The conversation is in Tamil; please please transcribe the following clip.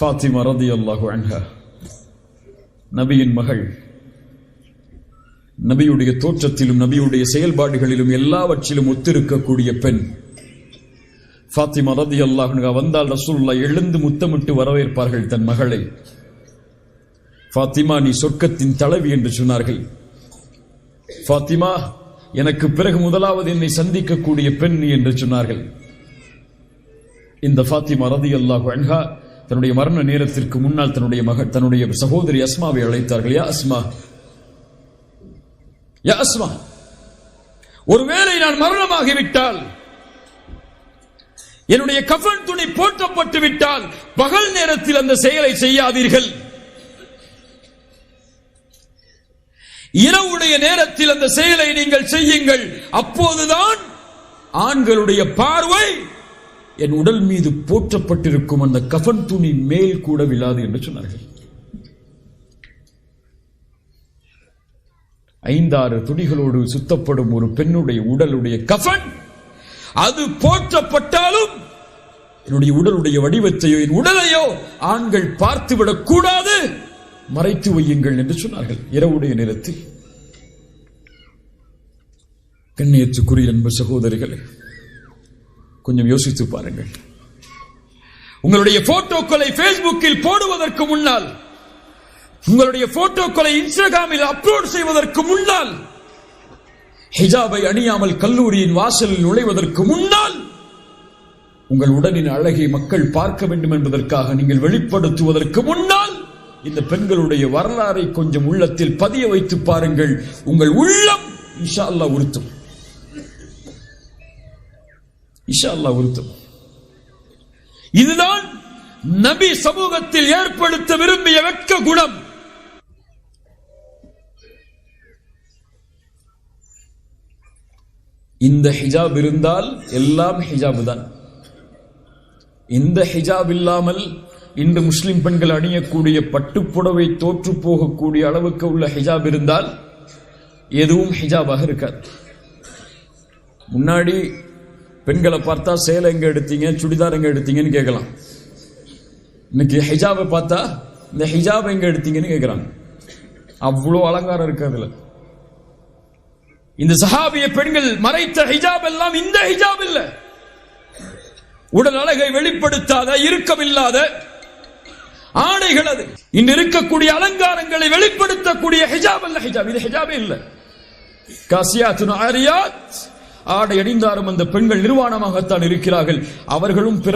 ஃபாத்திமா ரதி அல்லாஹு அன்ஹா. நபியின் மகள். நபியுடைய தோற்றத்திலும் நபியுடைய செயல்பாடுகளிலும் எல்லாவற்றிலும் ஒத்திருக்கக்கூடிய பெண். ஃபாத்திமா ரதி அல்லாஹ் வந்தால் ரசூல்லா எழுந்து முத்தமிட்டு வரவேற்பார்கள் தன் மகளை. ஃபாத்திமா நீ சொர்க்கத்தின் தலைவி என்று சொன்னார்கள். ஃபாத்திமா எனக்கு பிறகு முதலாவது என்னை சந்திக்கக்கூடிய பெண் நீ என்று சொன்னார்கள். இந்த ஃபாத்திமா ரதி அல்லாஹு அன்ஹா தன்னுடைய மரண நேரத்திற்கு முன்னால் தன்னுடைய மகள் தன்னுடைய சகோதரி அஸ்மாவை அழைத்தார்கள். யா அஸ்மா. யா அஸ்மா. ஒருவேளை நான் மரணமாகிவிட்டால் என்னுடைய கஃன் துணி போற்றப்பட்டு விட்டால் பகல் நேரத்தில் அந்த செயலை செய்யாதீர்கள். இரவுடைய நேரத்தில் அந்த செயலை நீங்கள் செய்யுங்கள். அப்போதுதான் ஆண்களுடைய பார்வை என் உடல் மீது போற்றப்பட்டிருக்கும் அந்த கஃன் துணி மேல் கூட விழாது என்று சொன்னார்கள். ஐந்தாறு துணிகளோடு சுத்தப்படும் ஒரு பெண்ணுடைய உடலுடைய கஃன் அது போற்றப்பட்டாலும் என்னுடைய உடலுடைய வடிவத்தையோ என் உடலையோ ஆண்கள் பார்த்துவிடக் கூடாது. மறைத்து வையுங்கள் என்று சொன்னார்கள். இரவுடைய நேரத்தில். கண்ணியத்துக்குரிய அன்பு சகோதரிகளே கொஞ்சம் யோசித்து பாருங்கள். உங்களுடைய போட்டோக்களை பேஸ்புக்கில் போடுவதற்கு முன்னால் உங்களுடைய போட்டோக்களை இன்ஸ்டாகிராமில் அப்லோட் செய்வதற்கு முன்னால் ஹிஜாபை அணியாமல் கல்லூரியின் வாசலில் நுழைவதற்கு முன்னால் உங்கள் உடலின் அழகை மக்கள் பார்க்க வேண்டும் என்பதற்காக நீங்கள் வெளிப்படுத்துவதற்கு முன்னால் இந்த பெண்களுடைய வரலாறை கொஞ்சம் உள்ளத்தில் பதிய வைத்து பாருங்கள். உங்கள் உள்ளம் இஷா அல்லா உறுத்தும். இஷா அல்லா உறுத்தும் இதுதான் நபி சமூகத்தில் ஏற்படுத்த விரும்பிய வெட்க குணம். இந்த ஹிஜாப் இருந்தால் எல்லாம் ஹிஜாப் தான். இந்த ஹிஜாப் இல்லாமல் இன்று முஸ்லிம் பெண்கள் அணியக்கூடிய பட்டுப்புடவை தோற்று போகக்கூடிய அளவுக்கு உள்ள ஹிஜாப் இருந்தால் எதுவும் ஹிஜாபாக இருக்காது. முன்னாடி பெண்களை பார்த்தா சேலை எங்க எடுத்தீங்க சுடிதார் எங்க எடுத்தீங்கன்னு கேட்கலாம். இன்னைக்கு ஹிஜாபை பார்த்தா இந்த ஹிஜாப் எங்க எடுத்தீங்கன்னு கேட்கிறாங்க. அவ்வளோ அலங்காரம் இருக்கு அதுல. இந்த சஹாபிய பெண்கள் மறைத்த ஹிஜாப் எல்லாம் இந்த ஹிஜாப் இல்ல. உடல் அழகை வெளிப்படுத்தாத இறுக்கமில்லாத ஆடைகள் அது. இன்று இருக்கக்கூடிய அலங்காரங்களை வெளிப்படுத்தக்கூடிய ஹிஜாப் அல்ல ஹிஜாப். இது ஹிஜாபே இல்ல. காசியாத்துன் ஆரியாத் ஆடை அணிந்தாலும் அந்த பெண்கள் நிர்வாணமாகத்தான் இருக்கிறார்கள். அவர்களும் பிற